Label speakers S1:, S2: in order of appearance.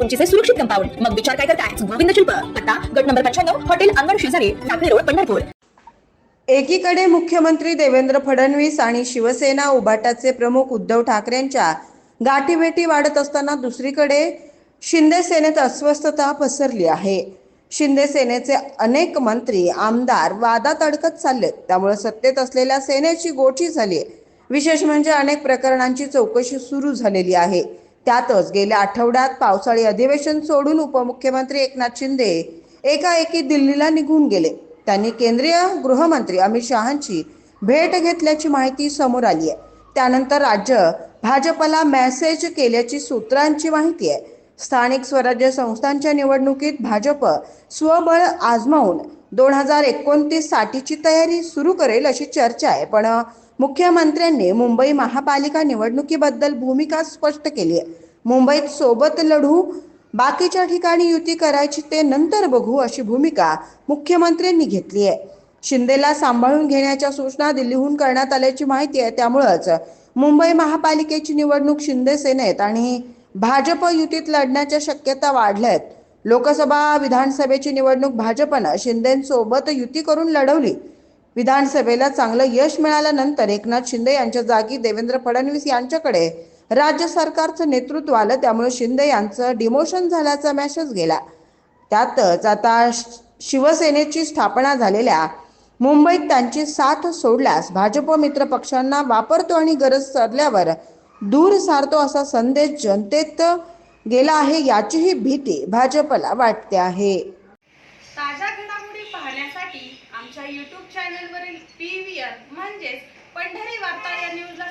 S1: उंचीचे सुरक्षित कंपाऊंड मग विचार काय करताय? गोविंद शिल्प. पत्ता गट नंबर पंच्याण्णव हॉटेल अंगण शेजारी टाकळी रोड पंढरपूर.
S2: एकीकडे मुख्यमंत्री देवेंद्र फडणवीस आणि शिवसेना उभाटाचे प्रमुख उद्धव ठाकरेंच्या गाठीभेटी वाढत असताना दुसरीकडे शिंदे सेनेत अस्वस्थता पसरली आहे. शिंदे सेनेचे अनेक मंत्री आमदार वादात अडकत चाललेत. त्यामुळे सत्तेत असलेल्या सेनेची गोठी झाली विशेष म्हणजे अनेक प्रकरणांची चौकशी सुरू झालेली आहे. त्यातच गेल्या आठवड्यात पावसाळी अधिवेशन सोडून उपमुख्यमंत्री एकनाथ शिंदे एकाएकी दिल्लीला निघून गेले. त्यांनी केंद्रीय गृहमंत्री अमित शहांची भेट घेतल्याची माहिती समोर आली आहे त्यानंतर राज्य भाजपला मेसेज केल्याची सूत्रांची माहिती आहे. स्थानिक स्वराज्य संस्थांच्या निवडणुकीत भाजप स्वबळ आजमावून दोन हजार एकोणतीस साठीची तयारी सुरू करेल अशी चर्चा आहे. पण मुख्यमंत्र्यांनी मुंबई महापालिका निवडणुकीबद्दल भूमिका स्पष्ट केली आहे मुंबईत सोबत लढू बाकीच्या ठिकाणी युती करायची ते नंतर बघू अशी भूमिका मुख्यमंत्र्यांनी घेतली आहे. शिंदेला सांभाळून घेण्याच्या सूचना दिल्लीहून करण्यात आल्याची माहिती आहे. त्यामुळंच मुंबई महापालिकेची निवडणूक शिंदे सेनेत आणि भाजप युतीत लढण्याच्या शक्यता वाढल्या आहेत लोकसभा विधानसभेची निवडणूक भाजपनं शिंदेसोबत युती करून लढवली. विधानसभेला चांगलं यश मिळाल्यानंतर एकनाथ शिंदे यांच्या जागी देवेंद्र फडणवीस यांच्याकडे राज्य सरकारचं नेतृत्व आलं त्यामुळे शिंदे यांचं डिमोशन झाल्याचा मॅसेज गेला. त्यातच आता शिवसेनेची स्थापना झालेल्या मुंबईत त्यांची साथ सोडल्यास भाजप मित्र पक्षांना वापरतो आणि गरज सरल्यावर दूर सारतो असा संदेश जनतेत गेला आहे याचीही भीती भाजपला वाटते आहे.
S3: ताज्या घडामोडी पाहण्यासाठी आमच्या यूट्यूब चॅनलवरील पी व्ही आर म्हणजेच पंढरी वार्ता या न्यूजला